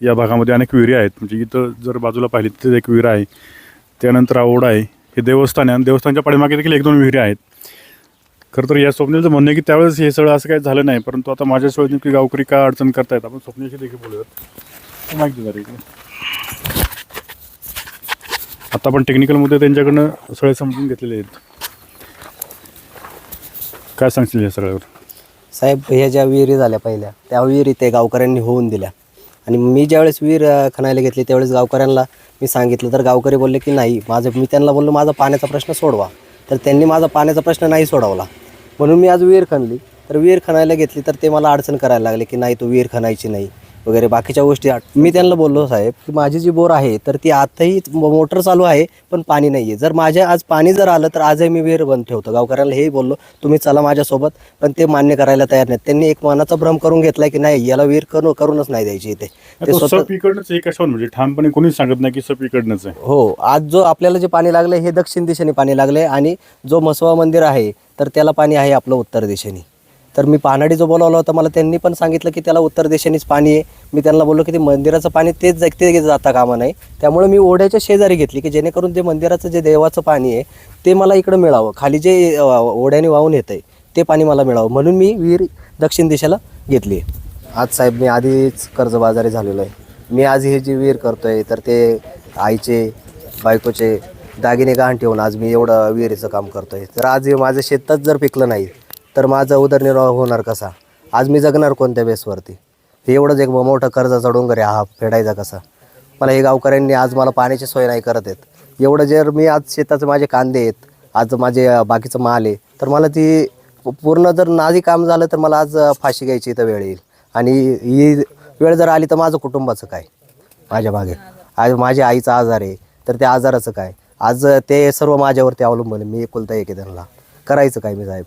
या भागामध्ये अनेक विहिरी आहेत. म्हणजे इथं जर बाजूला पाहिली तिथे एक विहीर आहे. त्यानंतर आवड आहे. हे देवस्थान आहे आणि देवस्थानच्या पाठीमागे देखील एक दोन विहिरी आहेत. खरं तर या स्वप्नेचं म्हणणं आहे की त्यावेळेस हे सगळं असं काही झालं नाही परंतु आता माझ्या सोयीने की गावकरी का अडचण करतायत? आपण स्वप्नेशी देखील बोलूयात. माहिती झाली आता आपण टेक्निकल मुद्दे त्यांच्याकडनं सगळे समजून घेतलेले आहेत. काय सांगशील या सगळ्यावर? साहेब ह्या ज्या विहिरी झाल्या पहिल्या त्या विहिरी ते गावकऱ्यांनी होऊन दिल्या. आणि मी ज्यावेळेस विहीर खणायला घेतली त्यावेळेस गावकऱ्यांना मी सांगितलं. तर गावकरी बोलले की नाही माझं मी त्यांना बोललो माझा पाण्याचा प्रश्न सोडवा. तर त्यांनी माझा पाण्याचा प्रश्न नाही सोडवला. म्हणून मी आज विहीर खणली. तर विहीर खणायला घेतली तर ते मला अडचण करायला लागले की नाही तू विहीर खणायची नाही. वगैरे बाकीच्या गोष्टी मी त्यांना बोललो साहेब की माझी जी बोर आहे तर ती आताही मोटर चालू आहे पण पाणी नाही आहे जर माझ्या आज पाणी जर आलं तर आजही मी विहीर बंद ठेवतो. गावकऱ्यांना हेही बोललो तुम्ही चला माझ्यासोबत पण ते मान्य करायला तयार नाहीत. त्यांनी एक मनाचा भ्रम करून घेतलाय की नाही याला विहीर करू करूनच नाही द्यायची इथे. ते स्वतः सप इकडनंच एक कशावर? म्हणजे ठामपणे कोणीच सांगत नाही की सप इकडनंच आहे. हो आज जो आपल्याला जे पाणी लागलं हे दक्षिण दिशेने पाणी लागले आणि जो मसवा मंदिर आहे तर त्याला पाणी आहे आपलं उत्तर दिशेने. तर मी पानाडी जो बोलावला होता मला त्यांनी पण सांगितलं की त्याला उत्तर दिशेनेच पाणी आहे. मी त्यांना बोललो की ते मंदिराचं पाणी तेच ते जाता कामा नाही. त्यामुळे मी ओढ्याच्या शेजारी घेतली की जेणेकरून जे मंदिराचं जे देवाचं पाणी आहे ते मला इकडं मिळावं. खाली जे ओढ्याने वाहून येतं आहे ते पाणी मला मिळावं. म्हणून मी विहीर दक्षिण दिशेला घेतली. आज साहेब मी आधीच कर्जबाजारी झालेलो आहे. मी आज हे जी विहीर करतोय तर ते आईचे बायकोचे दागिने गहाण ठेवून आज मी एवढं विहिरीचं काम करतोय. तर आज माझं शेतच जर पिकलं नाही तर माझा उदरनिर्वाह होणार कसा? आज मी जगणार कोणत्या बेसवरती? हे एवढंच एक मोठं कर्जाचा डोंगर आहे. हा फेडायचा कसा? मला हे गावकऱ्यांनी आज मला पाण्याची सोय नाही करत आहेत. एवढं जर मी आज शेताचे माझे कांदे आहेत आज माझे बाकीचं माल आहे तर मला ती पूर्ण जर नाजी काम झालं तर मला आज फाशी घ्यायची इथं वेळ येईल. आणि ही वेळ जर आली तर माझं कुटुंबाचं काय? माझ्या मागे. आज माझ्या आईचा आजार आहे तर त्या आजाराचं काय? आज ते सर्व माझ्यावरती अवलंबून आहे. मी एकुलता एक आहे त्यांना. करायचं काय मी साहेब?